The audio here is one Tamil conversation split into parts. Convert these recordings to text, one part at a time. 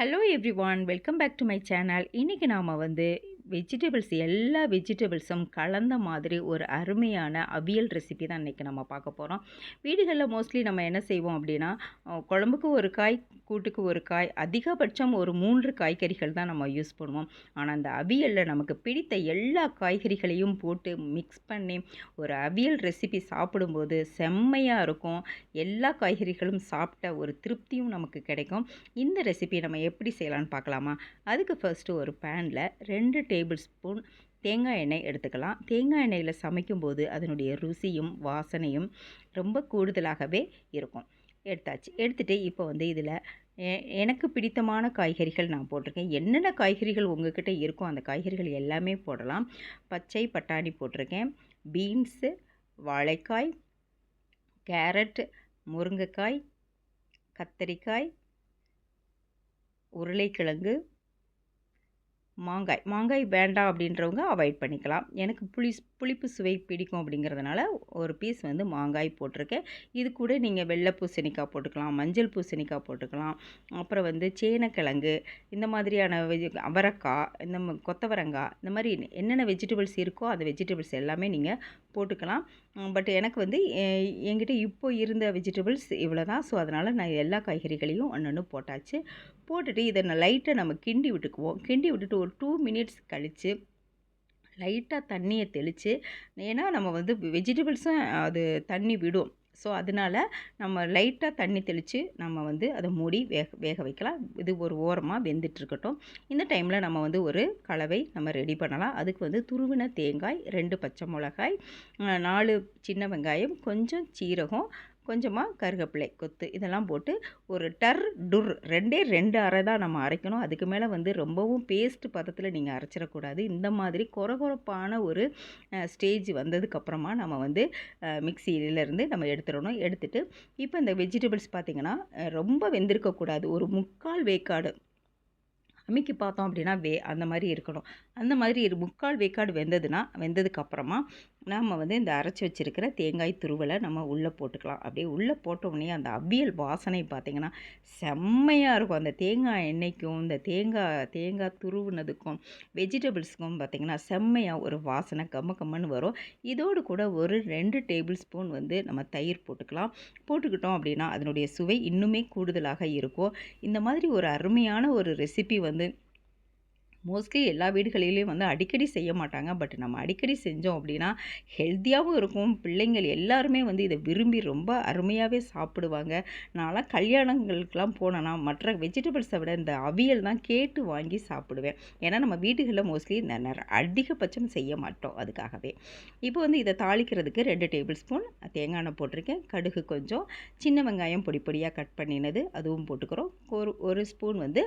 Hello everyone welcome back to my channel இன்றைக்கி நாம் வந்து வெஜிடபிள்ஸ் எல்லா வெஜிடபிள்ஸும் கலந்த மாதிரி ஒரு அருமையான அவியல் ரெசிபி தான் இன்றைக்கி நம்ம பார்க்க போகிறோம் வீடுகளில் மோஸ்ட்லி நம்ம என்ன செய்வோம் அப்படின்னா குழம்புக்கு ஒரு காய் கூட்டுக்கு ஒரு காய் அதிகபட்சம் ஒரு மூன்று காய்கறிகள் தான் நம்ம யூஸ் பண்ணுவோம். ஆனால் அந்த அவியலில் நமக்கு பிடித்த எல்லா காய்கறிகளையும் போட்டு மிக்ஸ் பண்ணி ஒரு அவியல் ரெசிபி சாப்பிடும்போது செம்மையாக இருக்கும். எல்லா காய்கறிகளும் சாப்பிட்ட ஒரு திருப்தியும் நமக்கு கிடைக்கும். இந்த ரெசிபி நம்ம எப்படி செய்யலாம்னு பார்க்கலாமா? அதுக்கு ஃபர்ஸ்ட்டு ஒரு பேனில் ரெண்டு டேபிள் டேபிள் ஸ்பூன் தேங்காய் எண்ணெய் எடுத்துக்கலாம். தேங்காய் எண்ணெயில் சமைக்கும்போது அதனுடைய ருசியும் வாசனையும் ரொம்ப கூடுதலாகவே இருக்கும். எடுத்தாச்சு. எடுத்துகிட்டு இப்போ வந்து இதில் எனக்கு பிடித்தமான காய்கறிகள் நான் போட்டிருக்கேன். என்னென்ன காய்கறிகள் உங்ககிட்ட இருக்கோ அந்த காய்கறிகள் எல்லாமே போடலாம். பச்சை பட்டாணி போட்டிருக்கேன். பீன்ஸு வாழைக்காய் கேரட் முருங்கைக்காய் கத்தரிக்காய் உருளைக்கிழங்கு மாங்காய். மாங்காய் வேண்டாம் அப்படின்றவங்க அவாய்ட் பண்ணிக்கலாம். எனக்கு புளி புளிப்பு சுவை பிடிக்கும் அப்படிங்கிறதுனால ஒரு பீஸ் வந்து மாங்காய் போட்டிருக்கேன். இது கூட நீங்கள் வெள்ளை பூசணிக்காய் போட்டுக்கலாம் மஞ்சள் பூசணிக்காய் போட்டுக்கலாம். அப்புறம் வந்து சேனக்கிழங்கு இந்த மாதிரியான அவரக்காய் இந்த கொத்தவரங்காய் இந்த மாதிரி என்னென்ன வெஜிடபிள்ஸ் இருக்கோ அந்த வெஜிடபிள்ஸ் எல்லாமே நீங்கள் போட்டுக்கலாம். பட் எனக்கு வந்து என்கிட்ட இப்போ இருந்த வெஜிடபிள்ஸ் இவ்வளோ தான் ஸோ அதனால் நான் எல்லா காய்கறிகளையும் ஒன்று போட்டாச்சு. போட்டுட்டு இதை நான் லைட்டாக நம்ம கிண்டி விட்டுக்குவோம். கிண்டி விட்டுட்டு ஒரு டூ மினிட்ஸ் கழித்து லைட்டாக தண்ணியை தெளித்து ஏன்னா நம்ம வந்து வெஜிடபிள்ஸும் அது தண்ணி விடும். ஸோ அதனால நம்ம லைட்டாக தண்ணி தெளித்து நம்ம வந்து அதை மூடி வேக வேக வைக்கலாம். இது ஒரு ஓரமாக வெந்துட்டு இருக்கட்டும் இந்த டைமில் நம்ம வந்து ஒரு கலவை நம்ம ரெடி பண்ணலாம். அதுக்கு வந்து துருவின தேங்காய் ரெண்டு பச்சை மிளகாய் நாலு சின்ன வெங்காயம் கொஞ்சம் சீரகம் கொஞ்சமாக கருகப்பிலை கொத்து இதெல்லாம் போட்டு ஒரு டர் டுர் ரெண்டே ரெண்டு அரை தான் நம்ம அரைக்கணும். அதுக்கு மேலே வந்து ரொம்பவும் பேஸ்ட் பதத்தில் நீங்கள் அரைச்சிடக்கூடாது. இந்த மாதிரி குறகுறப்பான ஒரு ஸ்டேஜ் வந்ததுக்கப்புறமா நம்ம வந்து மிக்சியிலேருந்து நம்ம எடுத்துடணும். எடுத்துட்டு இப்போ இந்த வெஜிடபிள்ஸ் பார்த்திங்கன்னா ரொம்ப வெந்திருக்கக்கூடாது ஒரு முக்கால் வேக்காடு. அமைக்கி பார்த்தோம் அப்படின்னா வே அந்த மாதிரி இருக்கணும். அந்த மாதிரி இரு முக்கால் வேக்காடு வெந்ததுன்னா வெந்ததுக்கப்புறமா நாம் வந்து இந்த அரைச்சி வச்சிருக்கிற தேங்காய் துருவலை நம்ம உள்ளே போட்டுக்கலாம். அப்படியே உள்ளே போட்ட உடனே அந்த அவியல் வாசனை பார்த்திங்கன்னா செம்மையாக இருக்கும். அந்த தேங்காய் எண்ணெய்க்கும் இந்த தேங்காய் தேங்காய் துருவுனதுக்கும் வெஜிடபிள்ஸுக்கும் பார்த்திங்கன்னா செம்மையாக ஒரு வாசனை கம்ம கம்மன்னு வரும். இதோடு கூட ஒரு ரெண்டு டேபிள் ஸ்பூன் வந்து நம்ம தயிர் போட்டுக்கலாம். போட்டுக்கிட்டோம் அப்படின்னா அதனுடைய சுவை இன்னுமே கூடுதலாக இருக்கும். இந்த மாதிரி ஒரு அருமையான ஒரு ரெசிபி வந்து மோஸ்ட்லி எல்லா வீடுகளிலையும் வந்து அடிக்கடி செய்ய மாட்டாங்க. பட் நம்ம அடிக்கடி செஞ்சோம் அப்படின்னா ஹெல்த்தியாகவும் இருக்கும். பிள்ளைங்கள் எல்லாருமே வந்து இதை விரும்பி ரொம்ப அருமையாகவே சாப்பிடுவாங்க. நான்லாம் கல்யாணங்களுக்கெலாம் போனேன்னா மற்ற வெஜிடபிள்ஸை விட இந்த அவியல் தான் கேட்டு வாங்கி சாப்பிடுவேன். ஏன்னா நம்ம வீடுகளில் மோஸ்ட்லி அதிகபட்சம் செய்ய மாட்டோம் அதுக்காகவே. இப்போ வந்து இதை தாளிக்கிறதுக்கு ரெண்டு டேபிள் ஸ்பூன் தேங்காய் எண்ணெய் போட்டிருக்கேன். கடுகு கொஞ்சம் சின்ன வெங்காயம் பொடி பொடியாக கட் பண்ணினது அதுவும் போட்டுக்கிறோம். ஒரு ஒரு ஸ்பூன் வந்து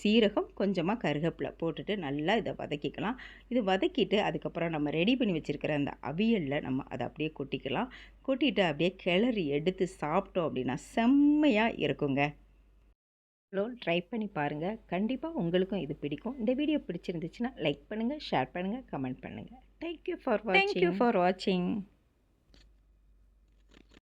சீரகம் கொஞ்சமாக கருவேப்பிலை போட்டுட்டு நல்லா இதை வதக்கிக்கலாம். இது வதக்கிட்டு அதுக்கப்புறம் நம்ம ரெடி பண்ணி வச்சுருக்கிற அந்த அவியலில் நம்ம அதை அப்படியே கொட்டிக்கலாம். கொட்டிட்டு அப்படியே கிளறி எடுத்து சாப்பிட்டோம் அப்படின்னா செம்மையாக இருக்குங்க. ட்ரை பண்ணி பாருங்கள் கண்டிப்பாக உங்களுக்கும் இது பிடிக்கும். இந்த வீடியோ பிடிச்சிருந்துச்சுன்னா லைக் பண்ணுங்கள் ஷேர் பண்ணுங்கள் கமெண்ட் பண்ணுங்கள் தேங்க்யூ ஃபார் வாட்சிங் தேங்க்யூ ஃபார் வாட்சிங்